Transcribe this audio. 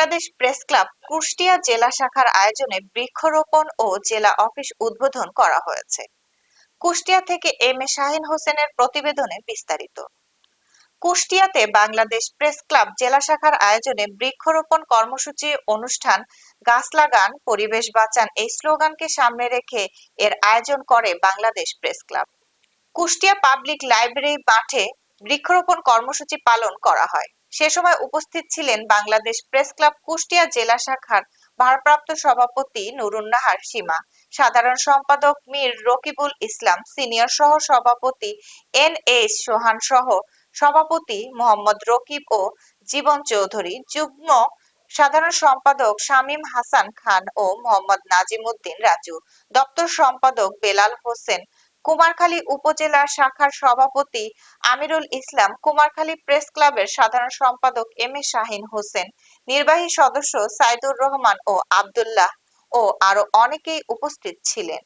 Bangladesh press club Kushtia জেলা শাখার আয়োজনে বৃক্ষরোপণ ও জেলা অফিস উদ্বোধন করা হয়েছে। কুষ্টিয়া থেকে এম এ শাহিন হোসেনের প্রতিবেদনে বিস্তারিত। কুষ্টিয়াতে বাংলাদেশ প্রেস ক্লাব জেলা শাখার আয়োজনে বৃক্ষরোপণ কর্মসূচি অনুষ্ঠান গাছ লাগান, পরিবেশ বাঁচান এই স্লোগানকে সামনে রেখে এর আয়োজন করে Bangladesh press club. Kushtia public library মাঠে বৃক্ষরোপণ কর্মসূচি পালন করা হয়। সে সময় উপস্থিত ছিলেন বাংলাদেশ প্রেস ক্লাব কুষ্টিয়া জেলা শাখার ভারপ্রাপ্ত সভাপতি নুরুন্নাহার সীমা, সাধারণ সম্পাদক মীর রকিবুল ইসলাম, সিনিয়র সহ সভাপতি এন এস সোহান সহ সভাপতি মোহাম্মদ রকিব ও জীবন চৌধুরী, যুগ্ম সাধারণ সম্পাদক শামীম হাসান খান ও মোহাম্মদ নাজিম উদ্দিন রাজু, দপ্তর সম্পাদক বেলাল হোসেন কুমারখালী উপজেলা শাখার সভাপতি আমিরুল ইসলাম কুমারখালী প্রেস ক্লাবের সাধারণ সম্পাদক এম এ শাহিন হোসেন, নির্বাহী সদস্য সাইদুর রহমান ও আবদুল্লাহ ও আরও অনেকেই উপস্থিত ছিলেন।